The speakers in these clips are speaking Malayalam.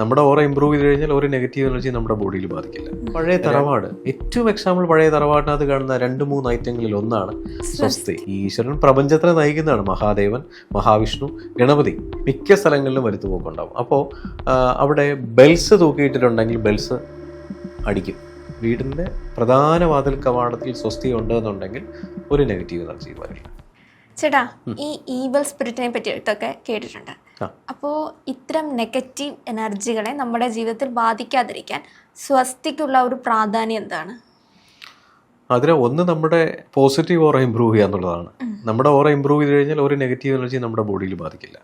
നമ്മുടെ ഓറ ഇമ്പ്രൂവ് ചെയ്ത് കഴിഞ്ഞാൽ ഒരു നെഗറ്റീവ് എനർജി നമ്മുടെ ബോഡിയിൽ ബാധിക്കില്ല. പഴയ തറവാട്. ഏറ്റവും എക്സാമ്പിൾ പഴയ തറവാടിനകത്ത് കാണുന്ന രണ്ട് മൂന്ന് ഐറ്റങ്ങളിൽ ഒന്നാണ് സ്വസ്തി. ഈശ്വരൻ പ്രപഞ്ചത്തിനെ നയിക്കുന്നതാണ് മഹാദേവൻ മഹാവിഷ്ണു ഗണപതി. മിക്ക സ്ഥലങ്ങളിലും വരുത്തുപോക്കുണ്ടാവും. അപ്പോൾ അവിടെ ബെൽസ് തൂക്കിയിട്ടിട്ടുണ്ടെങ്കിൽ ബെൽസ് അടിക്കും. വീടിന്റെ പ്രധാന വാതിൽ കവാടത്തിൽ സ്വസ്തി ഉണ്ടെന്നുണ്ടെങ്കിൽ ഒരു നെഗറ്റീവ് എനർജി വരില്ല. ചേട്ടാ ഈ ഈവൽ സ്പിരിറ്റിനെ പറ്റിയിട്ടൊക്കെ കേട്ടിട്ടുണ്ട്. അപ്പോൾ ഇത്തരം നെഗറ്റീവ് എനർജികളെ നമ്മുടെ ജീവിതത്തിൽ ബാധിക്കാതിരിക്കാൻ സ്വസ്തിക്കുള്ള ഒരു പ്രാധാന്യം എന്താണ്? അതിന് ഒന്ന് നമ്മുടെ പോസിറ്റീവ് ഓറ ഇമ്പ്രൂവ് ചെയ്യുക എന്നുള്ളതാണ്. നമ്മുടെ ഓറ ഇമ്പ്രൂവ് ചെയ്ത് കഴിഞ്ഞാൽ ഒരു നെഗറ്റീവ് എനർജി നമ്മുടെ ബോഡിയിൽ ബാധിക്കില്ല.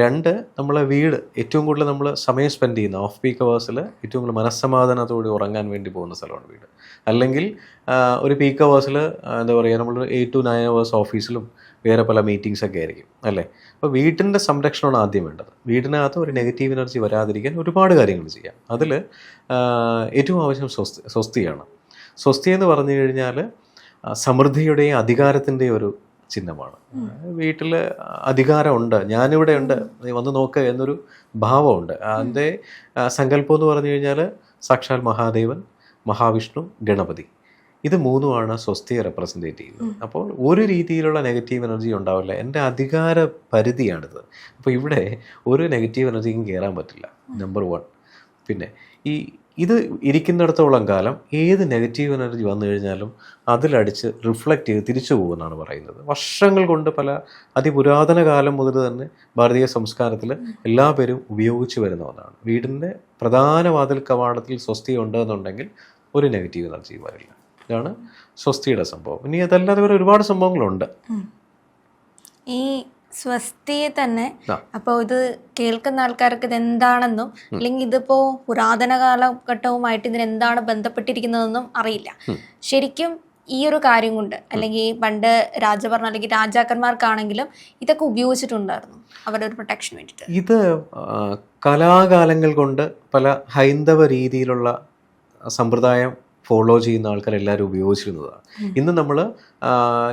രണ്ട് നമ്മളെ വീട് ഏറ്റവും കൂടുതൽ നമ്മൾ സമയം സ്പെൻഡ് ചെയ്യുന്ന ഓഫ് പീക്ക് അവേഴ്സിൽ ഏറ്റവും കൂടുതൽ മനസ്സമാധാനത്തോടെ ഉറങ്ങാൻ വേണ്ടി പോകുന്ന സ്ഥലമാണ് വീട്. അല്ലെങ്കിൽ ഒരു പീക്ക് അവേഴ്സിൽ എന്താ പറയുക നമ്മൾ എയ്റ്റ് ടു നയൻ അവേഴ്സ് ഓഫീസിലും വേറെ പല മീറ്റിങ്സ് ഒക്കെ ആയിരിക്കും അല്ലേ? അപ്പോൾ വീട്ടിന്റെ സംരക്ഷണമാണ് ആദ്യം വേണ്ടത്. വീടിനകത്ത് ഒരു നെഗറ്റീവ് എനർജി വരാതിരിക്കാൻ ഒരുപാട് കാര്യങ്ങൾ ചെയ്യാം. അതിൽ ഏറ്റവും ആവശ്യം സ്വസ്തി സ്വസ്തിയാണ്. സ്വസ്തി എന്ന് പറഞ്ഞു കഴിഞ്ഞാൽ സമൃദ്ധിയുടെയും അധികാരത്തിന്റെയും ഒരു ചിഹ്നമാണ്. വീട്ടിൽ അധികാരമുണ്ട് ഞാനിവിടെ ഉണ്ട് നീ വന്ന് നോക്ക് എന്നൊരു ഭാവമുണ്ട്. അതിന്റെ സങ്കല്പം എന്ന് പറഞ്ഞു കഴിഞ്ഞാൽ സാക്ഷാൽ മഹാദേവൻ മഹാവിഷ്ണു ഗണപതി. ഇത് മൂന്നുമാണ് സ്വസ്ഥിയെ റെപ്രസെന്റേറ്റ് ചെയ്യുന്നത് അപ്പോൾ ഒരു രീതിയിലുള്ള നെഗറ്റീവ് എനർജി ഉണ്ടാവില്ല. എന്റെ അധികാര പരിധിയാണിത്. അപ്പോൾ ഇവിടെ ഒരു നെഗറ്റീവ് എനർജിക്കും കയറാൻ പറ്റില്ല. നമ്പർ വൺ പിന്നെ ഈ ഇത് ഇരിക്കുന്നിടത്തോളം കാലം ഏത് നെഗറ്റീവ് എനർജി വന്നു കഴിഞ്ഞാലും അതിലടിച്ച് റിഫ്ലക്റ്റ് ചെയ്ത് തിരിച്ചു പോകുമെന്നാണ് പറയുന്നത്. വർഷങ്ങൾ കൊണ്ട് പല അതിപുരാതന കാലം മുതൽ തന്നെ ഭാരതീയ സംസ്കാരത്തിൽ എല്ലാ പേരും ഉപയോഗിച്ച് വരുന്ന ഒന്നാണ്. വീടിന്റെ പ്രധാന വാതിൽ കവാടത്തിൽ സ്വസ്തി ഉണ്ടെന്നുണ്ടെങ്കിൽ ഒരു നെഗറ്റീവ് എനർജിയും വരില്ല. ഇതാണ് സ്വസ്തിയുടെ സംഭവം. ഇനി അതല്ലാതെ വേറെ ഒരുപാട് സംഭവങ്ങളുണ്ട്. ഈ സ്വസ്തിയെ തന്നെ അപ്പൊ അപ്പോൾ ഇത് കേൾക്കുന്ന ആൾക്കാർക്ക് ഇത് എന്താണെന്നും അല്ലെങ്കിൽ ഇതിപ്പോ പുരാതന കാലഘട്ടവുമായിട്ട് ഇതിന് എന്താണ് ബന്ധപ്പെട്ടിരിക്കുന്നതെന്നും അറിയില്ല. ശരിക്കും ഈ ഒരു കാര്യം കൊണ്ട് അല്ലെങ്കിൽ പണ്ട് രാജഭരണം അല്ലെങ്കിൽ രാജാക്കന്മാർക്കാണെങ്കിലും ഇതൊക്കെ ഉപയോഗിച്ചിട്ടുണ്ടായിരുന്നു അവരുടെ ഒരു പ്രൊട്ടക്ഷൻ വേണ്ടിയിട്ട്. ഇത് കലാകാലങ്ങൾ കൊണ്ട് പല ഹൈന്ദവ രീതിയിലുള്ള സമ്പ്രദായം ഫോളോ ചെയ്യുന്ന ആൾക്കാർ എല്ലാവരും ഉപയോഗിച്ചിരുന്നതാണ്. ഇന്ന് നമ്മൾ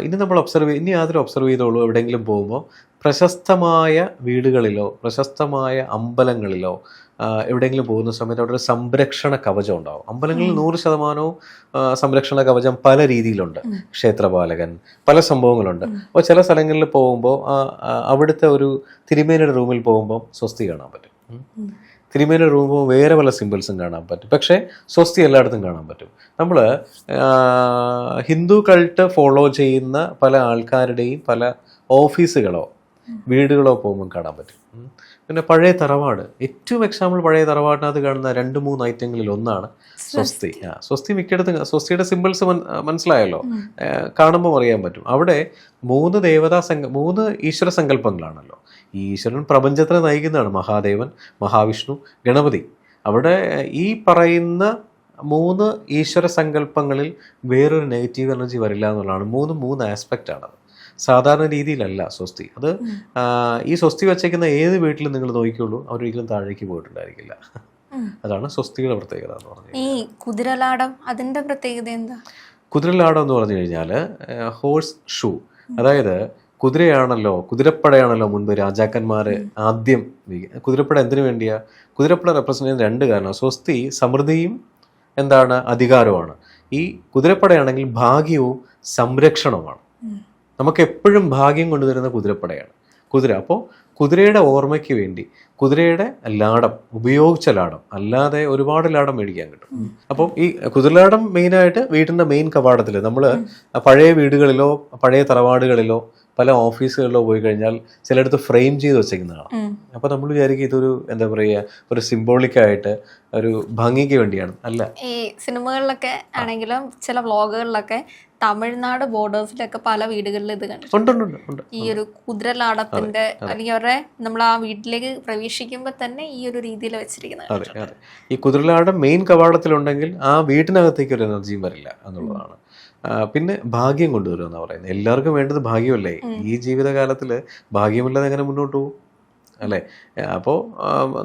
ഇന്ന് നമ്മൾ ഒബ്സർവ് ഇനി യാതൊരു ഒബ്സർവ് ചെയ്തോളൂ എവിടെയെങ്കിലും പോകുമ്പോൾ പ്രശസ്തമായ വീടുകളിലോ പ്രശസ്തമായ അമ്പലങ്ങളിലോ എവിടെയെങ്കിലും പോകുന്ന സമയത്ത് അവിടെ ഒരു സംരക്ഷണ കവചം ഉണ്ടാവും. അമ്പലങ്ങളിൽ നൂറ് ശതമാനവും സംരക്ഷണ കവചം പല രീതിയിലുണ്ട്. ക്ഷേത്രപാലകൻ പല സംഭവങ്ങളുണ്ട്. അപ്പോൾ ചില സ്ഥലങ്ങളിൽ പോകുമ്പോൾ അവിടുത്തെ ഒരു തിരുമേനയുടെ റൂമിൽ പോകുമ്പോൾ സ്വസ്തി കാണാൻ പറ്റും. ഉം. രൂപവും വേറെ പല സിമ്പിൾസും കാണാൻ പറ്റും. പക്ഷേ സ്വസ്തി എല്ലായിടത്തും കാണാൻ പറ്റും. നമ്മൾ ഹിന്ദു കൾട്ട് ഫോളോ ചെയ്യുന്ന പല ആൾക്കാരുടെയും പല ഓഫീസുകളോ വീടുകളോ പോകുമ്പോൾ കാണാൻ പറ്റും. പിന്നെ പഴയ തറവാട്. ഏറ്റവും എക്സാമ്പിൾ പഴയ തറവാടിനകത്ത് കാണുന്ന രണ്ട് മൂന്ന് ഐറ്റങ്ങളിൽ ഒന്നാണ് സ്വസ്തി. ആ സ്വസ്തി മിക്കയിടത്തും സ്വസ്തിയുടെ സിമ്പിൾസ് മനസ്സിലായല്ലോ? കാണുമ്പോൾ അറിയാൻ പറ്റും. അവിടെ മൂന്ന് ദേവതാ സങ്ക മൂന്ന് ഈശ്വര സങ്കല്പങ്ങളാണല്ലോ. ഈ ഈശ്വരൻ പ്രപഞ്ചത്തിനെ നയിക്കുന്നതാണ്. മഹാദേവൻ മഹാവിഷ്ണു ഗണപതി. അവിടെ ഈ പറയുന്ന മൂന്ന് ഈശ്വര സങ്കല്പങ്ങളിൽ വേറൊരു നെഗറ്റീവ് എനർജി വരില്ല എന്നുള്ളതാണ്. മൂന്ന് മൂന്ന് ആസ്പെക്റ്റ് ആണത് സാധാരണ രീതിയിലല്ല സ്വസ്തി. അത് ഈ സ്വസ്തി വച്ചേക്കുന്ന ഏത് വീട്ടിലും നിങ്ങൾ നോക്കിയുള്ളൂ അവരൊരിക്കലും താഴേക്ക് പോയിട്ടുണ്ടായിരിക്കില്ല. അതാണ് സ്വസ്തിയുടെ പ്രത്യേകത എന്ന് പറഞ്ഞത് ഈ കുതിരലാടം അതിന്റെ പ്രത്യേകത എന്താ? കുതിരലാടം എന്ന് പറഞ്ഞു കഴിഞ്ഞാൽ ഹോഴ്സ് ഷൂ അതായത് കുതിരയാണല്ലോ കുതിരപ്പടയാണല്ലോ മുൻപ് രാജാക്കന്മാർ ആദ്യം കുതിരപ്പട എന്തിനു വേണ്ടിയാ? കുതിരപ്പട റെപ്രസെന്റ് ചെയ്യുന്ന രണ്ട് കാരണം സ്വസ്തി സമൃദ്ധിയും എന്താണ്? അധികാരവുമാണ്. ഈ കുതിരപ്പടയാണെങ്കിൽ ഭാഗ്യവും സംരക്ഷണവുമാണ്. നമുക്ക് എപ്പോഴും ഭാഗ്യം കൊണ്ടുവരുന്ന കുതിരപ്പടയാണ്. കുതിര. അപ്പോൾ കുതിരയുടെ ഓർമ്മയ്ക്ക് വേണ്ടി കുതിരയുടെ ലാടം ഉപയോഗിച്ച ലാടം അല്ലാതെ ഒരുപാട് ലാടം മേടിക്കാൻ കിട്ടും. അപ്പം ഈ കുതിരലാടം മെയിനായിട്ട് വീടിന്റെ മെയിൻ കവാടത്തിൽ നമ്മൾ പഴയ വീടുകളിലോ പഴയ തറവാടുകളിലോ പല ഓഫീസുകളിലോ പോയി കഴിഞ്ഞാൽ ചിലയിടത്ത് ഫ്രെയിം ചെയ്ത് വെച്ചേക്കുന്നതാണ്. അപ്പൊ അപ്പോൾ നമ്മൾ വിചാരിക്കും ഇതൊരു എന്താ പറയുക ഒരു സിംബോളിക്കായിട്ട് ഒരു ഭംഗിക്ക് വേണ്ടിയാണ്. അല്ല. ഈ സിനിമകളിലൊക്കെ ആണെങ്കിലും ചില വ്ളോഗുകളിലൊക്കെ തമിഴ്നാട് ബോർഡേഴ്സിലൊക്കെ പല വീടുകളിൽ ഇത് കണ്ടിട്ടുണ്ട്. ഈ ഒരു കുതിരലാടത്തിന്റെ അല്ലെങ്കിൽ അവരുടെ നമ്മൾ ആ വീട്ടിലേക്ക് പ്രവേശിക്കുമ്പോൾ തന്നെ ഈ ഒരു രീതിയിൽ വെച്ചിരിക്കുന്നത് അതെ അതെ. ഈ കുതിരലാടം മെയിൻ കവാടത്തിലുണ്ടെങ്കിൽ ആ വീട്ടിനകത്തേക്ക് ഒരു എനർജിയും വരില്ല എന്നുള്ളതാണ്. പിന്നെ ഭാഗ്യം കൊണ്ടുവരും എന്നാ പറയുന്നത്. എല്ലാവർക്കും വേണ്ടത് ഭാഗ്യമല്ലേ? ഈ ജീവിതകാലത്തിൽ ഭാഗ്യമില്ലാതെ എങ്ങനെ മുന്നോട്ട് പോകും? അല്ലേ? അപ്പോ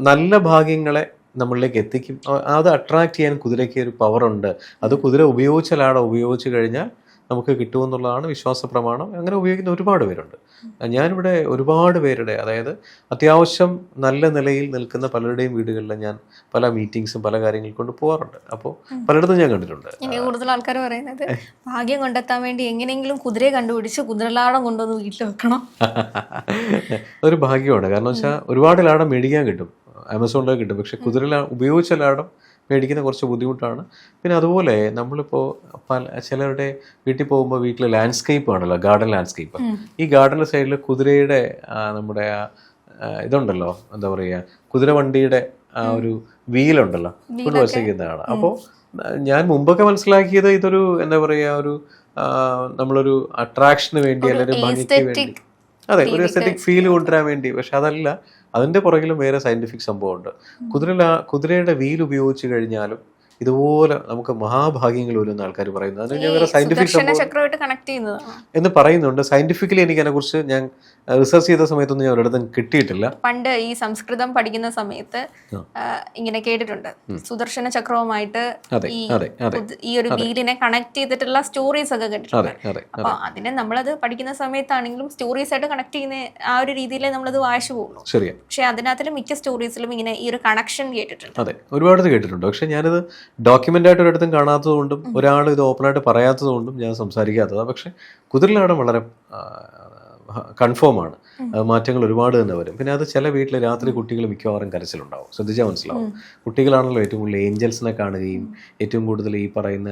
നല്ല ഭാഗ്യങ്ങളെ നമ്മളിലേക്ക് എത്തിക്കും. അത് അട്രാക്ട് ചെയ്യാൻ കുതിരയ്ക്ക് ഒരു പവർ ഉണ്ട്. അത് കുതിര ഉപയോഗിച്ചാലാടോ ഉപയോഗിച്ച് കഴിഞ്ഞാൽ നമുക്ക് കിട്ടുമെന്നുള്ളതാണ് വിശ്വാസ പ്രമാണം. അങ്ങനെ ഉപയോഗിക്കുന്ന ഒരുപാട് പേരുണ്ട്. ഞാനിവിടെ ഒരുപാട് പേരുടെ അതായത് അത്യാവശ്യം നല്ല നിലയിൽ നിൽക്കുന്ന പലരുടെയും വീടുകളിൽ ഞാൻ പല മീറ്റിങ്സും പല കാര്യങ്ങൾ കൊണ്ട് പോകാറുണ്ട് അപ്പോൾ പലയിടത്തും ഞാൻ കണ്ടിട്ടുണ്ട്. കൂടുതൽ ആൾക്കാർ പറയുന്നത് ഭാഗ്യം കണ്ടെത്താൻ വേണ്ടി എങ്ങനെയെങ്കിലും കുതിരയെ കണ്ടുപിടിച്ച് കുതിരലാടം കൊണ്ടുവന്ന് വീട്ടിൽ വെക്കണം. അതൊരു ഭാഗ്യമാണ്. കാരണം വെച്ചാൽ ഒരുപാട് ലാടം മേടിക്കാൻ കിട്ടും. ആമസോണിലൊക്കെ കിട്ടും. പക്ഷെ കുതിര ഉപയോഗിച്ച ലാടം മേടിക്കുന്ന കുറച്ച് ബുദ്ധിമുട്ടാണ്. പിന്നെ അതുപോലെ നമ്മളിപ്പോൾ പല ചിലരുടെ വീട്ടിൽ പോകുമ്പോൾ വീട്ടിൽ ലാൻഡ്സ്കേപ്പ് ആണല്ലോ ഗാർഡൻ ലാൻഡ്സ്കേപ്പ് ഈ ഗാർഡന്റെ സൈഡിൽ കുതിരയുടെ നമ്മുടെ ഇതുണ്ടല്ലോ എന്താ പറയുക കുതിര വണ്ടിയുടെ ആ ഒരു വീലുണ്ടല്ലോ കൊണ്ട് വസിക്കുന്നതാണ് അപ്പോൾ ഞാൻ മുമ്പൊക്കെ മനസ്സിലാക്കിയത് ഇതൊരു എന്താ പറയുക ഒരു നമ്മളൊരു അട്രാക്ഷന് വേണ്ടി അല്ലെങ്കിൽ ഭംഗിക്ക് വേണ്ടി. അതെ ഒരു എസ്തറ്റിക് ഫീൽ കൊണ്ടുവരാൻ വേണ്ടി. പക്ഷെ അതല്ല അതിന്റെ പുറകിലും വേറെ സയന്റിഫിക് സംഭവമുണ്ട്. കുതിര കുതിരയുടെ വീൽ ഉപയോഗിച്ച് കഴിഞ്ഞാലും ഇതുപോലെ നമുക്ക് മഹാഭാഗ്യങ്ങൾ വരുന്ന ആൾക്കാർ പറയുന്നത് അതിന് വേറെ സയന്റിഫിക് എന്ന് പറയുന്നുണ്ട്. സയന്റിഫിക്കലി എനിക്ക് അതിനെക്കുറിച്ച് ഞാൻ റിസർച്ച് ചെയ്ത സമയത്തൊന്നും ഞാൻ ഒരിടത്തും കിട്ടിയിട്ടില്ല. പണ്ട് ഈ സംസ്കൃതം പഠിക്കുന്ന സമയത്ത് ഇങ്ങനെ കേട്ടിട്ടുണ്ട്. സുദർശന ചക്രവുമായിട്ട് ഈ ഒരു വീലിനെ കണക്ട് ചെയ്തിട്ടുള്ള സ്റ്റോറീസ് ഒക്കെ കേട്ടിട്ടുണ്ട്. അപ്പൊ അതിനെ നമ്മളത് പഠിക്കുന്ന സമയത്താണെങ്കിലും സ്റ്റോറീസ് ആയിട്ട് കണക്ട് ചെയ്യുന്ന ആ ഒരു രീതിയിലേ നമ്മളത് വായിച്ചു പോകുള്ളൂ പക്ഷെ അതിനകത്തിൽ മിക്ക സ്റ്റോറീസിലും ഇങ്ങനെ ഈ ഒരു കണക്ഷൻ കേട്ടിട്ടുണ്ട്. അതെ ഒരുപാട് കേട്ടിട്ടുണ്ട്. പക്ഷെ ഞാനിത് ഡോക്യുമെന്റ് ആയിട്ട് ഒരിടത്തും കാണാത്തതുകൊണ്ടും ഒരാൾ ഇത് ഓപ്പൺ ആയിട്ട് പറയാത്തതുകൊണ്ടും ഞാൻ സംസാരിക്കാത്തതാണ് പക്ഷെ കുതിരലാടം വളരെ കൺഫേം ആണ് മാറ്റങ്ങൾ ഒരുപാട് തന്നെ വരും. പിന്നെ അത് ചില വീട്ടിൽ രാത്രി കുട്ടികൾ മിക്കവാറും കരച്ചിലുണ്ടാവും. ശ്രദ്ധിച്ചാൽ മനസ്സിലാവും. കുട്ടികളാണല്ലോ ഏറ്റവും കൂടുതൽ ഏഞ്ചൽസിനെ കാണുകയും ഏറ്റവും കൂടുതൽ ഈ പറയുന്ന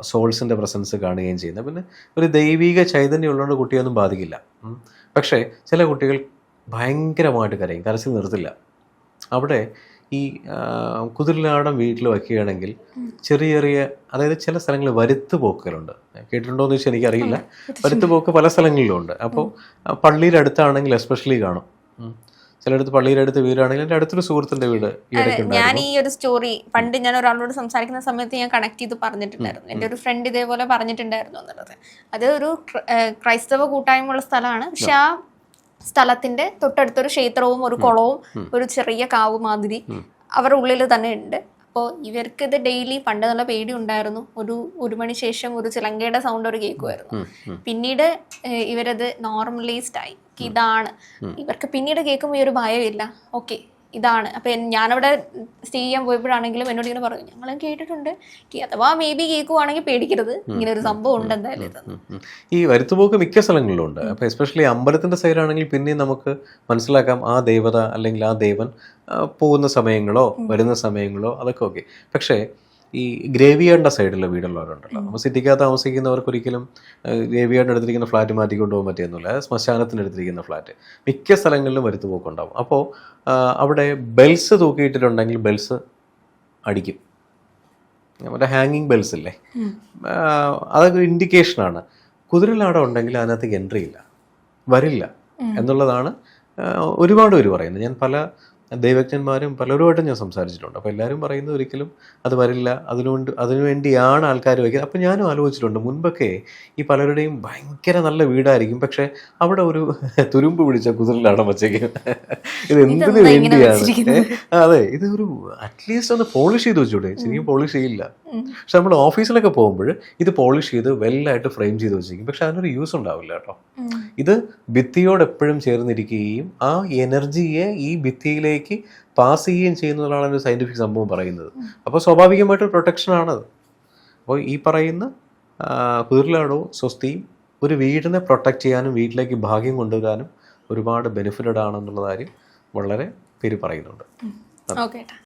സോൾസിന്റെ പ്രസൻസ് കാണുകയും ചെയ്യുന്നത്. പിന്നെ ഒരു ദൈവിക ചൈതന്യം ഉള്ളതുകൊണ്ട് കുട്ടിയൊന്നും ബാധിക്കില്ല. പക്ഷേ ചില കുട്ടികൾ ഭയങ്കരമായിട്ട് കരയും. കരച്ചിൽ നിർത്തില്ല. അവിടെ ഈ കുതിരലാടം വീട്ടിൽ വയ്ക്കുകയാണെങ്കിൽ ചെറിയ ചെറിയ അതായത് ചില സ്ഥലങ്ങളിൽ വരുത്ത് പോക്കലുണ്ട്. കേട്ടിട്ടുണ്ടോ എന്ന് വെച്ചാൽ എനിക്കറിയില്ല. വരുത്ത് പോക്ക് പല സ്ഥലങ്ങളിലും ഉണ്ട് അപ്പോൾ പള്ളിയുടെ അടുത്താണെങ്കിൽ എസ്പെഷ്യലി കാണും. ചിലടത്ത് പള്ളിയുടെ അടുത്ത് വീടാണെങ്കിൽ എന്റെ അടുത്തൊരു സുഹൃത്തിന്റെ വീട് ഞാൻ ഈ ഒരു സ്റ്റോറി പണ്ട് ഞാൻ ഒരാളോട് സംസാരിക്കുന്ന സമയത്ത് ഞാൻ കണക്ട് ചെയ്ത് പറഞ്ഞിട്ടുണ്ടായിരുന്നു. എന്റെ ഒരു ഫ്രണ്ട് ഇതേപോലെ പറഞ്ഞിട്ടുണ്ടായിരുന്നു എന്നുള്ളത്. അത് ഒരു ക്രൈസ്തവ കൂട്ടായ്മ ഉള്ള സ്ഥലമാണ്. പക്ഷെ ആ സ്ഥലത്തിന്റെ തൊട്ടടുത്തൊരു ക്ഷേത്രവും ഒരു കുളവും ഒരു ചെറിയ കാവ് മാതിരി അവരുടെ ഉള്ളിൽ തന്നെ ഉണ്ട്. അപ്പോൾ ഇവർക്ക് ഇത് ഡെയിലി പണ്ട് നല്ല പേടി ഉണ്ടായിരുന്നു. ഒരു ഒരു മണി ശേഷം ഒരു ചിലങ്കയുടെ സൗണ്ട് ഒരു കേൾക്കുമായിരുന്നു. പിന്നീട് ഇവരത് നോർമലൈസ്ഡ് ആയി. ഇതാണ്. ഇവർക്ക് പിന്നീട് കേൾക്കുമ്പോൾ ഈ ഒരു ഭയമില്ല. ഓക്കെ ഇതാണ്. അപ്പൊ ഞാനവിടെ സ്റ്റേ ചെയ്യാൻ പോയപ്പോഴാണെങ്കിലും എന്നോട് ഇങ്ങനെ പറഞ്ഞു ഞങ്ങളും കേട്ടിട്ടുണ്ട്. അഥവാ മേ ബി കേൾക്കുവാണെങ്കിൽ പേടിക്കരുത്. ഇങ്ങനെ ഒരു സംഭവം ഉണ്ട് എന്തായാലും. ഈ വരുത്തുപോക്ക് മിക്ക സ്ഥലങ്ങളിലും ഉണ്ട് അപ്പോൾ എസ്പെഷ്യലി അമ്പലത്തിന്റെ സൈഡാണെങ്കിൽ പിന്നെ നമുക്ക് മനസ്സിലാക്കാം ആ ദേവത അല്ലെങ്കിൽ ആ ദേവൻ പോകുന്ന സമയങ്ങളോ വരുന്ന സമയങ്ങളോ അതൊക്കെ ഓക്കെ പക്ഷേ ഈ ഗ്രേവിയാർഡിന്റെ സൈഡിലെ വീടുള്ളവരുണ്ടല്ലോ. നമ്മൾ സിറ്റിക്കകത്ത് താമസിക്കുന്നവർക്ക് ഒരിക്കലും ഗ്രേവിയാർഡിന്റെ എടുത്തിരിക്കുന്ന ഫ്ലാറ്റ് മാറ്റി പോകാൻ പറ്റിയൊന്നുമില്ല. ശ്മശാനത്തിന് എടുത്തിരിക്കുന്ന ഫ്ലാറ്റ്. മിക്ക സ്ഥലങ്ങളിലും വരുത്തുപോക്കുണ്ടാവും. അപ്പോൾ അവിടെ ബെൽസ് തൂക്കിയിട്ടിട്ടുണ്ടെങ്കിൽ ബെൽസ് അടിക്കും. മറ്റേ ഹാങ്ങിങ് ബെൽസ് ഇല്ലേ? അതൊരു അതൊക്കെ ഇൻഡിക്കേഷനാണ് കുതിരലാടം ഉണ്ടെങ്കിൽ അതിനകത്തേക്ക് എൻട്രി ഇല്ല. വരില്ല. എന്നുള്ളതാണ് ഒരുപാട് പേര് പറയുന്നത്. ഞാൻ പല ദൈവജ്ഞന്മാരും പലരുമായിട്ടും ഞാൻ സംസാരിച്ചിട്ടുണ്ട്. അപ്പോൾ എല്ലാവരും പറയുന്നത് ഒരിക്കലും അത് വരില്ല. അതിനുകൊണ്ട് അതിനുവേണ്ടിയാണ് ആൾക്കാർ വയ്ക്കുന്നത്. അപ്പോൾ ഞാനും ആലോചിച്ചിട്ടുണ്ട് മുൻപൊക്കെ ഈ പലരുടെയും ഭയങ്കര നല്ല വീടായിരിക്കും പക്ഷേ അവിടെ ഒരു തുരുമ്പ് പിടിച്ച കുതിരലാണ് വച്ചേക്കും ഇത് എന്തിനു വേണ്ടിയാണ്? അതെ ഇത് ഒരു അറ്റ്ലീസ്റ്റ് ഒന്ന് പോളിഷ് ചെയ്ത് വെച്ചൂടെ? ശരിക്കും പോളിഷ് ചെയ്യില്ല. പക്ഷെ നമ്മൾ ഓഫീസിലൊക്കെ പോകുമ്പോൾ ഇത് പോളിഷ് ചെയ്ത് വെല്ലായിട്ട് ഫ്രെയിം ചെയ്ത് വെച്ചിരിക്കും. പക്ഷെ അതിനൊരു യൂസ് ഉണ്ടാവില്ല കേട്ടോ. ഇത് ഭിത്തിയോട് എപ്പോഴും ചേർന്നിരിക്കുകയും ആ എനർജിയെ ഈ ഭിത്തിയിലേക്ക് പാസ് ചെയ്യുകയും ചെയ്യുന്നതാണ് ഒരു സയന്റിഫിക് സംഭവം പറയുന്നത്. അപ്പോൾ സ്വാഭാവികമായിട്ട് പ്രൊട്ടക്ഷൻ ആണത്. അപ്പോൾ ഈ പറയുന്ന കുതിരലാടവും സ്വസ്തിയും ഒരു വീടിനെ പ്രൊട്ടക്റ്റ് ചെയ്യാനും വീട്ടിലേക്ക് ഭാഗ്യം കൊണ്ടുവരാനും ഒരുപാട് ബെനിഫിറ്റഡ് ആണെന്നുള്ള കാര്യം വളരെ പേര് പറയുന്നുണ്ട്. ഓക്കെ